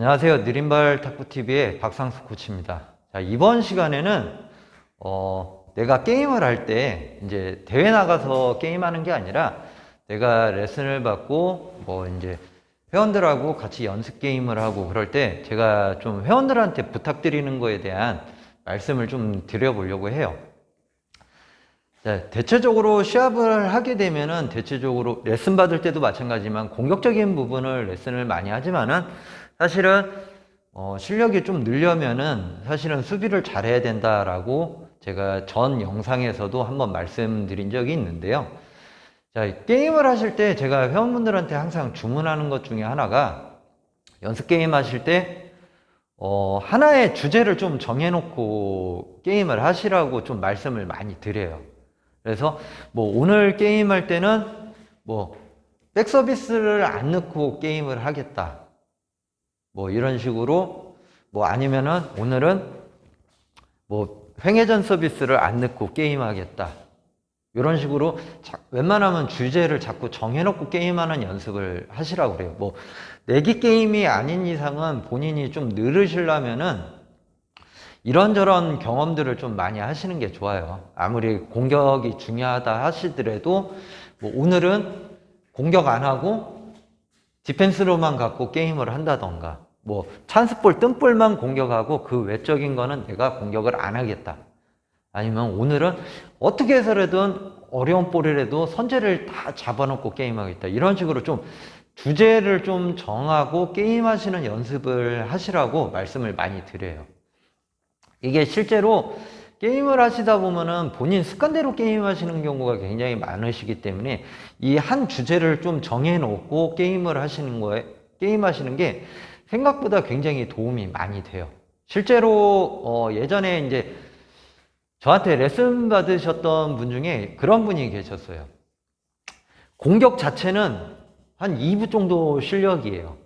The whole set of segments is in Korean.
안녕하세요. 느린발 탁구TV의 박상수 코치입니다. 자, 이번 시간에는, 어, 내가 게임을 할 때, 이제 대회 나가서 게임하는 게 아니라, 내가 레슨을 받고, 뭐, 이제 회원들하고 같이 연습 게임을 하고 그럴 때, 제가 좀 회원들한테 부탁드리는 거에 대한 말씀을 좀 드려보려고 해요. 자, 대체적으로 시합을 하게 되면은 대체적으로 레슨 받을 때도 마찬가지지만 공격적인 부분을 레슨을 많이 하지만은 사실은 어, 실력이 좀 늘려면은 사실은 수비를 잘해야 된다라고 제가 전 영상에서도 한번 말씀드린 적이 있는데요. 자, 게임을 하실 때 제가 회원분들한테 항상 주문하는 것 중에 하나가 연습 게임 하실 때 어, 하나의 주제를 좀 정해놓고 게임을 하시라고 좀 말씀을 많이 드려요. 그래서 뭐 오늘 게임할 때는 뭐 백서비스를 안 넣고 게임을 하겠다. 뭐 이런 식으로 뭐 아니면은 오늘은 뭐 횡회전 서비스를 안 넣고 게임하겠다. 이런 식으로 자- 웬만하면 주제를 자꾸 정해놓고 게임하는 연습을 하시라고 그래요. 뭐 내기 게임이 아닌 이상은 본인이 좀 늘으시려면은 이런저런 경험들을 좀 많이 하시는 게 좋아요. 아무리 공격이 중요하다 하시더라도 뭐 오늘은 공격 안 하고 디펜스로만 갖고 게임을 한다던가 뭐 찬스볼 뜬볼만 공격하고 그 외적인 거는 내가 공격을 안 하겠다. 아니면 오늘은 어떻게 해서라든 어려운 볼이라도 선제를 다 잡아놓고 게임하겠다. 이런 식으로 좀 주제를 좀 정하고 게임하시는 연습을 하시라고 말씀을 많이 드려요. 이게 실제로 게임을 하시다 보면은 본인 습관대로 게임하시는 경우가 굉장히 많으시기 때문에 이 한 주제를 좀 정해놓고 게임을 하시는 거에 게임하시는 게 생각보다 굉장히 도움이 많이 돼요. 실제로 어, 예전에 이제 저한테 레슨 받으셨던 분 중에 그런 분이 계셨어요. 공격 자체는 한 2부 정도 실력이에요.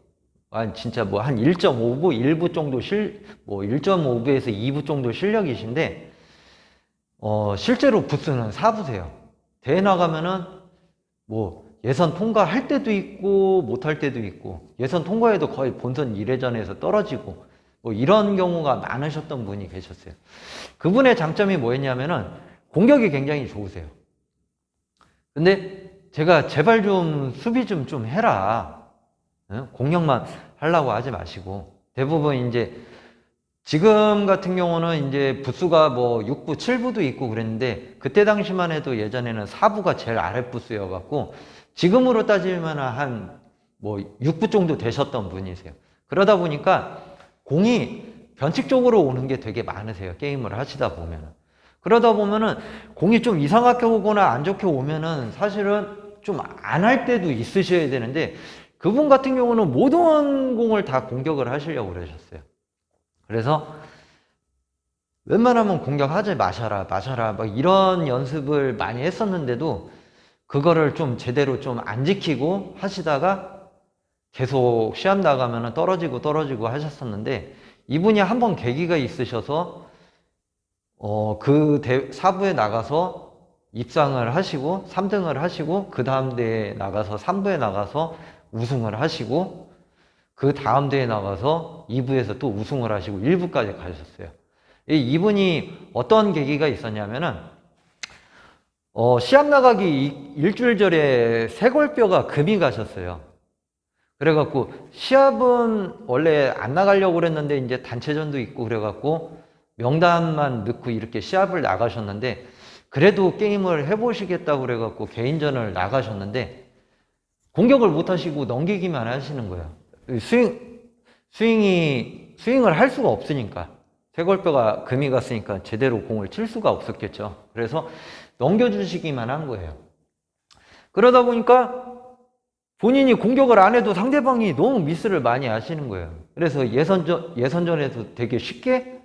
한 진짜 뭐 한 1.5부, 1부 정도 실, 뭐 1.5부에서 2부 정도 실력이신데, 어, 실제로 부스는 4부세요. 대회 나가면은 뭐 예선 통과할 때도 있고 못할 때도 있고, 예선 통과해도 거의 본선 1회전에서 떨어지고, 뭐 이런 경우가 많으셨던 분이 계셨어요. 그분의 장점이 뭐였냐면은 공격이 굉장히 좋으세요. 근데 제가 제발 좀 수비 좀 좀 해라. 어? 공격만 하려고 하지 마시고 대부분 이제 지금 같은 경우는 이제 부수가 뭐 6부, 7부도 있고 그랬는데 그때 당시만 해도 예전에는 4부가 제일 아랫 부수여 갖고 지금으로 따지면 한 뭐 6부 정도 되셨던 분이세요. 그러다 보니까 공이 변칙적으로 오는 게 되게 많으세요. 게임을 하시다 보면은. 그러다 보면은 공이 좀 이상하게 오거나 안 좋게 오면은 사실은 좀 안 할 때도 있으셔야 되는데 그분 같은 경우는 모든 공을 다 공격을 하시려고 그러셨어요. 그래서 웬만하면 공격하지 마셔라, 마셔라, 막 이런 연습을 많이 했었는데도 그거를 좀 제대로 좀 안 지키고 하시다가 계속 시합 나가면 떨어지고 떨어지고 하셨었는데 이분이 한 번 계기가 있으셔서 어, 그 대, 사부에 나가서 입상을 하시고 3등을 하시고 그 다음 대회에 나가서 3부에 나가서 우승을 하시고 그 다음 대회에 나가서 2부에서 또 우승을 하시고 1부까지 가셨어요. 이 이분이 어떤 계기가 있었냐면은 어, 시합 나가기 이- 일주일 전에 쇄골뼈가 금이 가셨어요. 그래갖고 시합은 원래 안 나가려고 그랬는데 이제 단체전도 있고 그래갖고 명단만 넣고 이렇게 시합을 나가셨는데 그래도 게임을 해보시겠다고 그래갖고 개인전을 나가셨는데 공격을 못 하시고 넘기기만 하시는 거예요. 스윙, 스윙이, 스윙을 할 수가 없으니까. 쇄골뼈가 금이 갔으니까 제대로 공을 칠 수가 없었겠죠. 그래서 넘겨주시기만 한 거예요. 그러다 보니까 본인이 공격을 안 해도 상대방이 너무 미스를 많이 하시는 거예요. 그래서 예선전, 예선전에서 되게 쉽게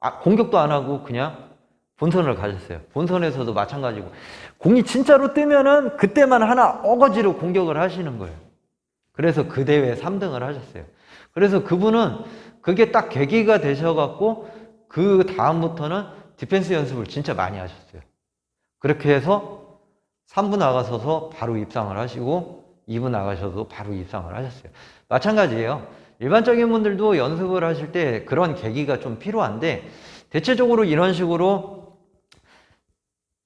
아, 공격도 안 하고 그냥 본선을 가셨어요. 본선에서도 마찬가지고. 공이 진짜로 뜨면은 그때만 하나 어거지로 공격을 하시는 거예요. 그래서 그 대회 3등을 하셨어요. 그래서 그분은 그게 딱 계기가 되셔갖고 그 다음부터는 디펜스 연습을 진짜 많이 하셨어요. 그렇게 해서 3부 나가서서 바로 입상을 하시고 2부 나가셔도 바로 입상을 하셨어요. 마찬가지예요. 일반적인 분들도 연습을 하실 때 그런 계기가 좀 필요한데 대체적으로 이런 식으로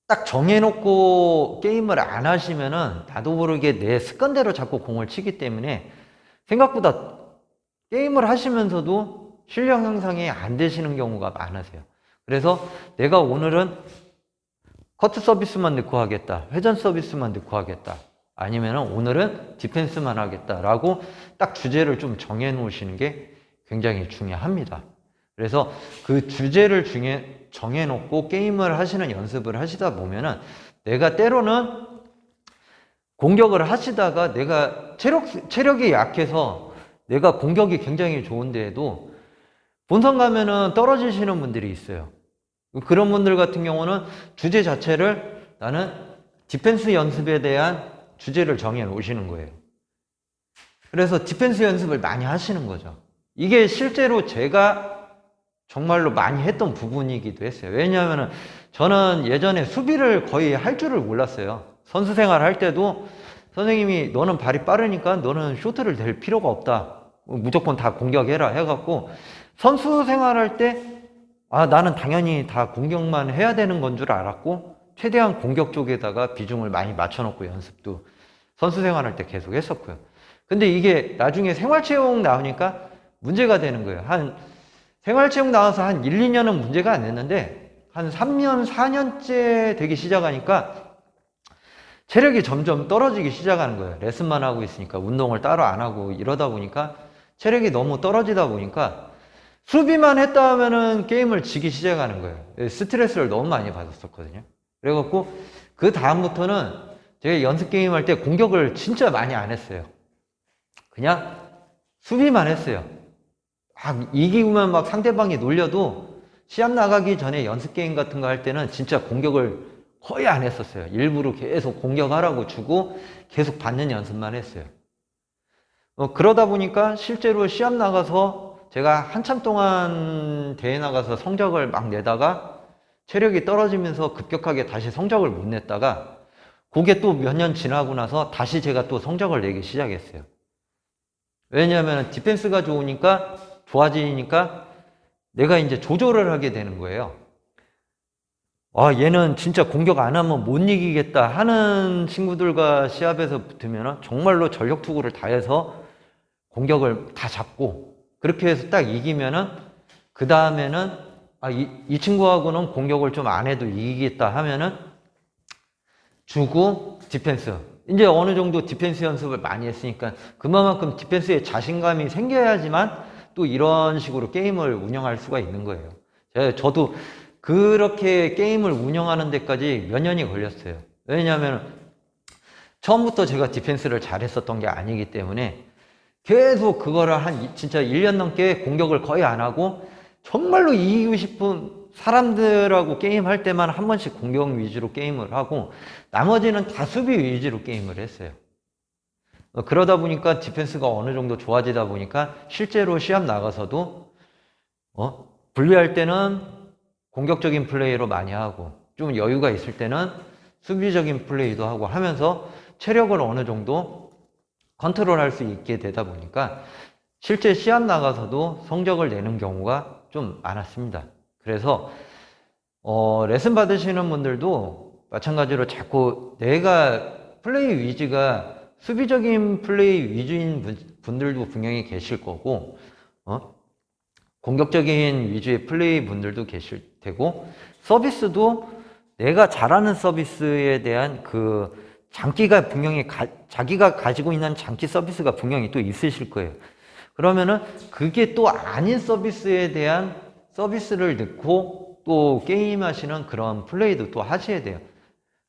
딱 정해놓고 게임을 안 하시면은 나도 모르게 내 습관대로 자꾸 공을 치기 때문에 생각보다 게임을 하시면서도 실력 향상이 안 되시는 경우가 많으세요. 그래서 내가 오늘은 커트 서비스만 넣고 하겠다. 회전 서비스만 넣고 하겠다. 아니면 오늘은 디펜스만 하겠다라고 딱 주제를 좀 정해 놓으시는 게 굉장히 중요합니다. 그래서 그 주제를 중에 정해 놓고 게임을 하시는 연습을 하시다 보면은 내가 때로는 공격을 하시다가 내가 체력, 체력이 약해서 내가 공격이 굉장히 좋은데도 본선 가면은 떨어지시는 분들이 있어요. 그런 분들 같은 경우는 주제 자체를 나는 디펜스 연습에 대한 주제를 정해 놓으시는 거예요. 그래서 디펜스 연습을 많이 하시는 거죠. 이게 실제로 제가 정말로 많이 했던 부분이기도 했어요. 왜냐하면 저는 예전에 수비를 거의 할 줄을 몰랐어요. 선수 생활 할 때도 선생님이 너는 발이 빠르니까 너는 쇼트를 댈 필요가 없다. 무조건 다 공격해라 해갖고 선수 생활할 때 아, 나는 당연히 다 공격만 해야 되는 건 줄 알았고 최대한 공격 쪽에다가 비중을 많이 맞춰놓고 연습도 선수 생활할 때 계속 했었고요. 근데 이게 나중에 생활체육 나오니까 문제가 되는 거예요. 한 생활체육 나와서 한 1, 2년은 문제가 안 됐는데 한 3년, 4년째 되기 시작하니까 체력이 점점 떨어지기 시작하는 거예요. 레슨만 하고 있으니까 운동을 따로 안 하고 이러다 보니까 체력이 너무 떨어지다 보니까 수비만 했다 하면은 게임을 지기 시작하는 거예요. 스트레스를 너무 많이 받았었거든요. 그래갖고 그 다음부터는 제가 연습 게임 할 때 공격을 진짜 많이 안 했어요. 그냥 수비만 했어요. 막 이기면 막 상대방이 놀려도 시합 나가기 전에 연습 게임 같은 거 할 때는 진짜 공격을 거의 안 했었어요. 일부러 계속 공격하라고 주고 계속 받는 연습만 했어요. 어, 그러다 보니까 실제로 시합 나가서 제가 한참 동안 대회 나가서 성적을 막 내다가 체력이 떨어지면서 급격하게 다시 성적을 못 냈다가 그게 또 몇 년 지나고 나서 다시 제가 또 성적을 내기 시작했어요. 왜냐하면 디펜스가 좋으니까 좋아지니까 내가 이제 조절을 하게 되는 거예요. 아, 얘는 진짜 공격 안 하면 못 이기겠다 하는 친구들과 시합에서 붙으면 정말로 전력 투구를 다해서 공격을 다 잡고 그렇게 해서 딱 이기면은 그 다음에는 아, 이, 이 친구하고는 공격을 좀 안 해도 이기겠다 하면은 주고 디펜스. 이제 어느 정도 디펜스 연습을 많이 했으니까 그만큼 디펜스에 자신감이 생겨야지만 또 이런 식으로 게임을 운영할 수가 있는 거예요. 저도 그렇게 게임을 운영하는 데까지 몇 년이 걸렸어요. 왜냐하면 처음부터 제가 디펜스를 잘했었던 게 아니기 때문에 계속 그거를 한 진짜 1년 넘게 공격을 거의 안 하고 정말로 이기고 싶은 사람들하고 게임할 때만 한 번씩 공격 위주로 게임을 하고 나머지는 다 수비 위주로 게임을 했어요. 어, 그러다 보니까 디펜스가 어느 정도 좋아지다 보니까 실제로 시합 나가서도 어? 분리할 때는 공격적인 플레이로 많이 하고 좀 여유가 있을 때는 수비적인 플레이도 하고 하면서 체력을 어느 정도 컨트롤할 수 있게 되다 보니까 실제 시합 나가서도 성적을 내는 경우가 좀 많았습니다. 그래서 어, 레슨 받으시는 분들도 마찬가지로 자꾸 내가 플레이 위주가 수비적인 플레이 위주인 분 들도 분명히 계실 거고, 어? 공격적인 위주의 플레이 분들도 계실 테고, 서비스도 내가 잘하는 서비스에 대한 그 장기가 분명히 가, 자기가 가지고 있는 장기 서비스가 분명히 또 있으실 거예요. 그러면은 그게 또 아닌 서비스에 대한 서비스를 넣고 또 게임하시는 그런 플레이도 또 하셔야 돼요.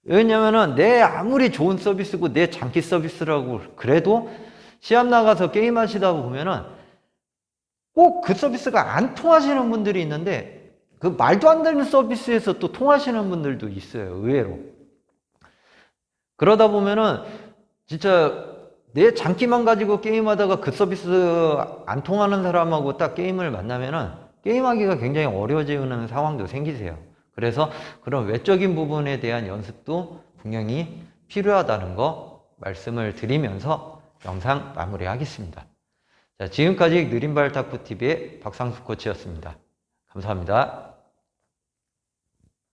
왜냐면은 내 아무리 좋은 서비스고 내 장기 서비스라고 그래도 시합 나가서 게임 하시다 보면은 꼭 그 서비스가 안 통하시는 분들이 있는데 그 말도 안 되는 서비스에서 또 통하시는 분들도 있어요. 의외로. 그러다 보면은 진짜 내 장기만 가지고 게임하다가 그 서비스 안 통하는 사람하고 딱 게임을 만나면은 게임하기가 굉장히 어려워지는 상황도 생기세요. 그래서 그런 외적인 부분에 대한 연습도 분명히 필요하다는 거 말씀을 드리면서 영상 마무리하겠습니다. 자, 지금까지 느린발 탁구TV의 박상수 코치였습니다. 감사합니다.